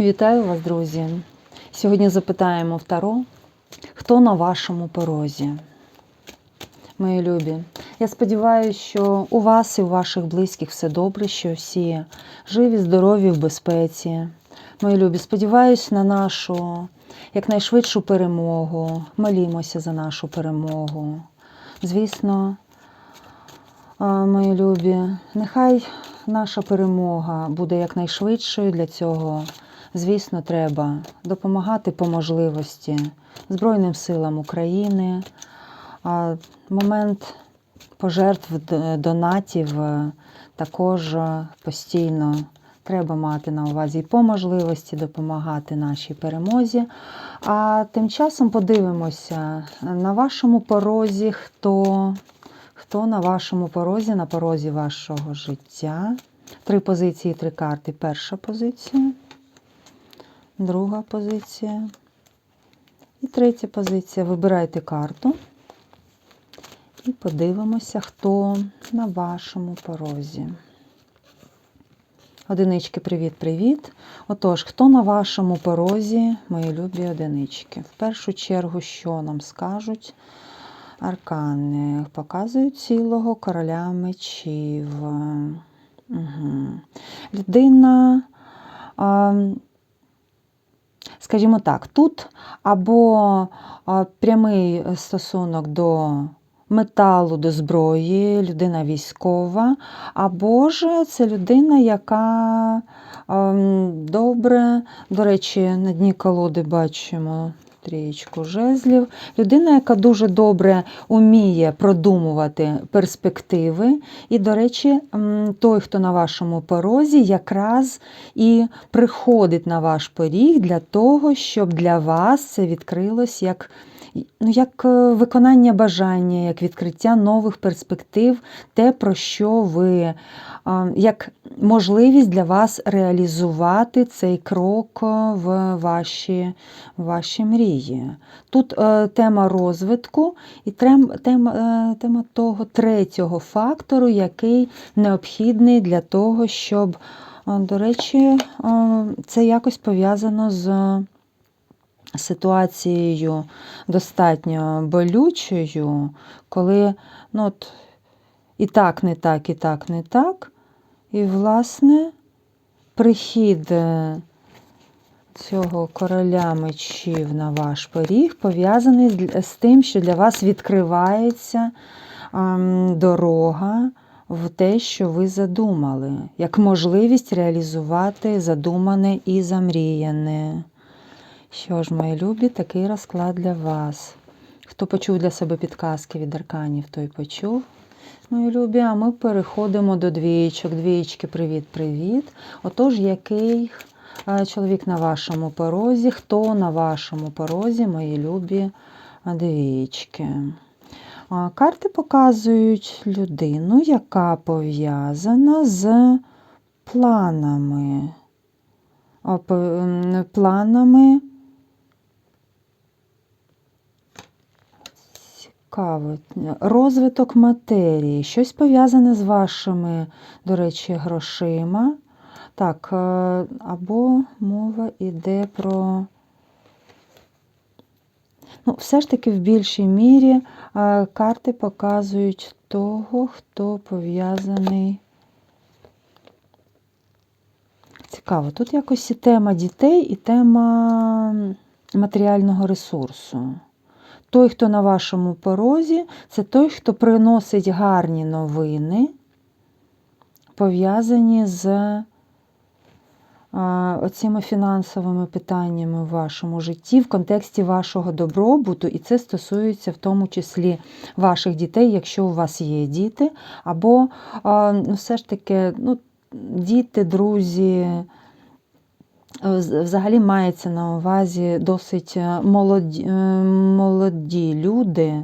Вітаю вас, друзі! Сьогодні запитаємо в Таро, хто на вашому порозі. Мої любі, я сподіваюся, що у вас і у ваших близьких все добре, що всі живі, здорові, в безпеці. Мої любі, сподіваюся на нашу якнайшвидшу перемогу. Молімося за нашу перемогу. Звісно, мої любі, нехай наша перемога буде якнайшвидшою. Для цього, звісно, треба допомагати по можливості Збройним силам України. Момент пожертв донатів е, також е, постійно треба мати на увазі і по можливості допомагати нашій перемозі. А тим часом подивимося на вашому порозі, хто, хто на вашому порозі, на порозі вашого життя. Три позиції, три карти. Перша позиція, друга позиція і третя позиція. Вибирайте карту. І подивимося, хто на вашому порозі. Одинички, привіт-привіт. Отож, хто на вашому порозі, мої любі одинички? В першу чергу, що нам скажуть аркани? Показують цілого короля мечів. Угу. Людина, а, скажімо так, тут або прямий стосунок до металу до зброї, людина військова, або ж це людина, яка ем, добре, до речі, на дні колоди бачимо трієчку жезлів. Людина, яка дуже добре уміє продумувати перспективи. І, до речі, той, хто на вашому порозі, якраз і приходить на ваш поріг для того, щоб для вас це відкрилось як ну, як е, виконання бажання, як відкриття нових перспектив, те, про що ви, як можливість для вас реалізувати цей крок е, в ваші, ваші мрії. Тут е, тема розвитку і тема, тема того третього фактору, який необхідний для того, щоб, до речі, це якось пов'язано з ситуацією достатньо болючою, коли ну, от, і так, не так, і так, не так. І, власне, прихід е, цього короля мечів на ваш поріг пов'язаний з- тим, що для вас відкривається дорога в те, що ви задумали, як можливість реалізувати задумане і замріяне. Що ж, мої любі, такий розклад для вас. Хто почув для себе підказки від арканів, той почув. Мої любі, а ми переходимо до двієчок. Двієчки, привіт-привіт. Отож, який е, чоловік на вашому порозі, хто на вашому порозі, мої любі е, двієчки. Карти показують людину, яка пов'язана з планами. Планами Цікаво. Розвиток матерії. Щось пов'язане з вашими, до речі, грошима. Так, е, або мова йде про. Ну, все ж таки в більшій мірі е, карти показують того, хто пов'язаний. Цікаво, тут якось і тема дітей, і тема матеріального ресурсу. Той, хто на вашому порозі, це той, хто приносить гарні новини, пов'язані з оціми фінансовими питаннями в вашому житті в контексті вашого добробуту, і це стосується в тому числі ваших дітей, якщо у вас є діти, або ну, все ж таки ну, діти, друзі. Е, Взагалі мається на увазі досить е, молоді, е, молоді люди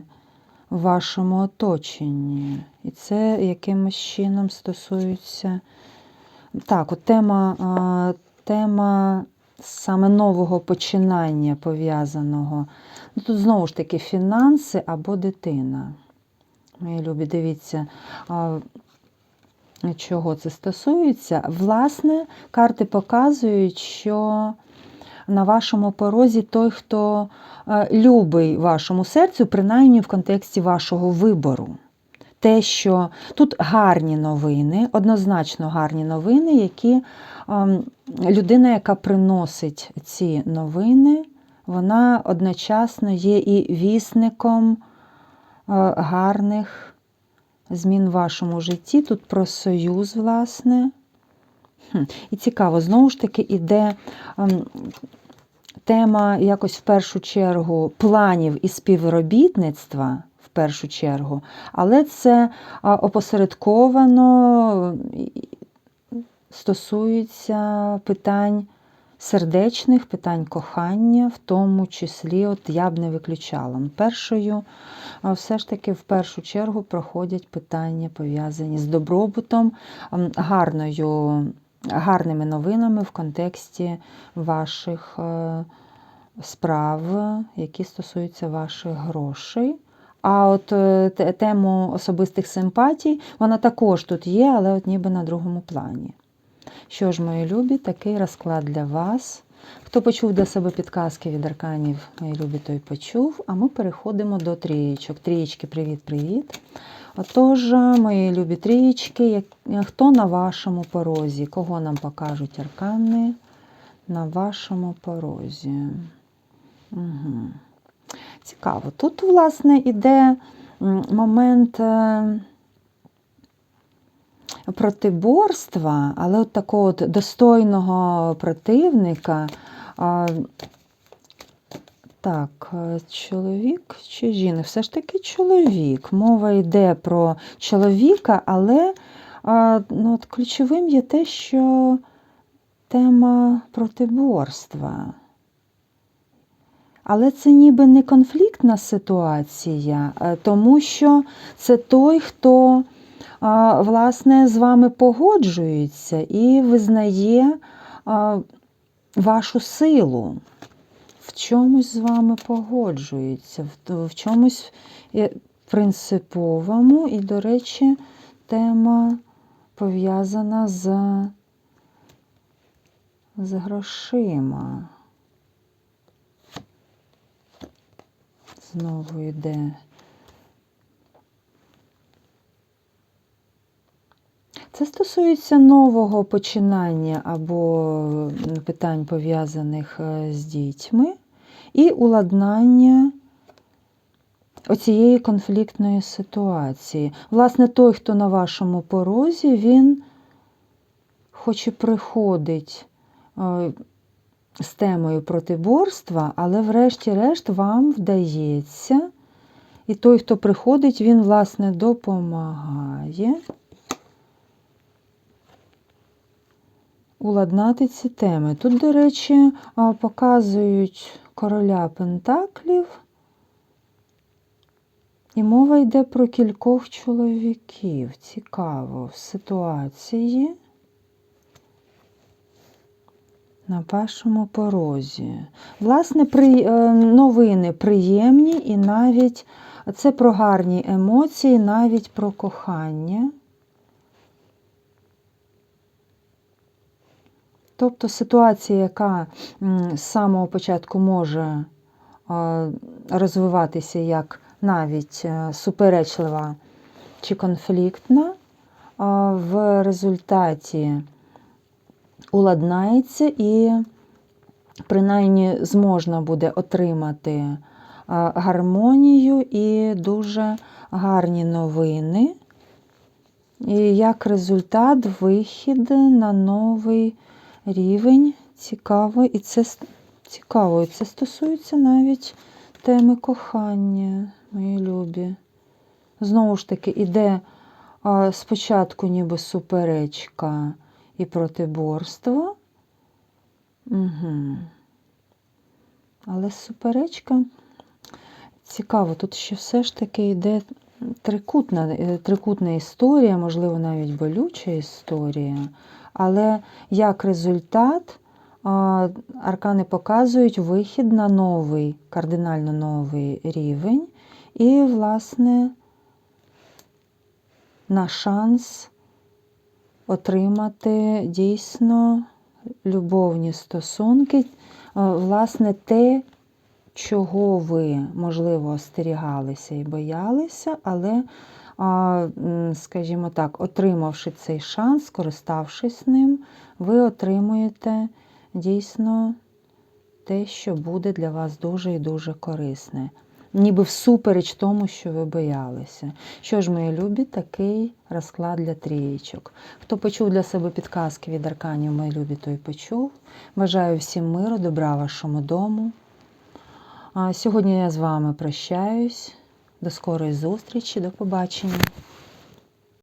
в вашому оточенні. І це якимось чином стосується. Так, от тема, тема саме нового починання пов'язаного. Ну, тут знову ж таки фінанси або дитина. Мої любі, дивіться. Чого це стосується. Власне, карти показують, що на вашому порозі той, хто е, любий вашому серцю, принаймні в контексті вашого вибору. Те, що тут гарні новини, однозначно гарні новини, які ем, людина, яка приносить ці новини, вона одночасно є і вісником е, гарних змін в вашому житті. Тут про союз, власне. Хм. І цікаво, знову ж таки, іде ем, тема якось в першу чергу планів і співробітництва. В першу чергу, але це опосередковано стосується питань сердечних, питань кохання, в тому числі, от я б не виключала. Першою, а, все ж таки, в першу чергу проходять питання, пов'язані з добробутом, гарною, гарними новинами в контексті ваших е, справ, які стосуються ваших грошей. А от е, тему особистих симпатій, вона також тут є, але от ніби на другому плані. Що ж, мої любі, такий розклад для вас. Хто почув для себе підказки від арканів, мої любі, той почув. А ми переходимо до трієчок. Трієчки, привіт-привіт. Отож, мої любі трієчки, хто на вашому порозі? Кого нам покажуть аркани на вашому порозі? Угу. Цікаво. Тут, власне, іде момент е, протиборства, але от такого от достойного противника. Так, е, чоловік чи жінка? Все ж таки чоловік. Мова йде про чоловіка, але ну, от ключовим є те, що тема протиборства. Але це ніби не конфліктна ситуація, е, тому що це той, хто власне з вами погоджується і визнає вашу силу. В чомусь з вами погоджується, в, чомусь е, принциповому, і, до речі, тема пов'язана з, з грошима. Знову йде. Це стосується нового починання або питань, пов'язаних е, з дітьми, і уладнання оцієї конфліктної ситуації. Власне, той, хто на вашому порозі, він хоч і приходить е, з темою протиборства, але врешті-решт вам вдається, і той, хто приходить, він, власне, допомагає уладнати ці теми. Тут, до речі, показують короля Пентаклів, і мова йде про кількох чоловіків. Цікаво в ситуації на вашому порозі. Власне, при, е, новини приємні і навіть це про гарні емоції, навіть про кохання. Тобто ситуація, яка з самого початку може е, розвиватися як навіть е, суперечлива чи конфліктна, в результаті уладнається і принаймні зможна буде отримати е, гармонію і дуже гарні новини. І як результат вихід на новий рівень. Цікаво, і це цікаво, і це стосується навіть теми кохання, мої любі. Знову ж таки, іде спочатку ніби суперечка і протиборство. Угу. Але суперечка цікаво, тут ще все ж таки йде трикутна, е, трикутна історія, можливо, навіть болюча історія. Але як результат, аркани показують вихід на новий, кардинально новий рівень, і, власне, на шанс отримати дійсно любовні стосунки, власне, те, чого ви, можливо, остерігалися і боялися, але, скажімо так, отримавши цей шанс, скориставшись ним, ви отримуєте дійсно те, що буде для вас дуже і дуже корисне. Ніби всупереч тому, що ви боялися. Що ж, мої любі, такий розклад для трієчок. Хто почув для себе підказки від арканів, мої любі, той почув. Бажаю всім миру, добра вашому дому. Сьогодні я з вами прощаюсь. До скорої зустрічі, до побачення.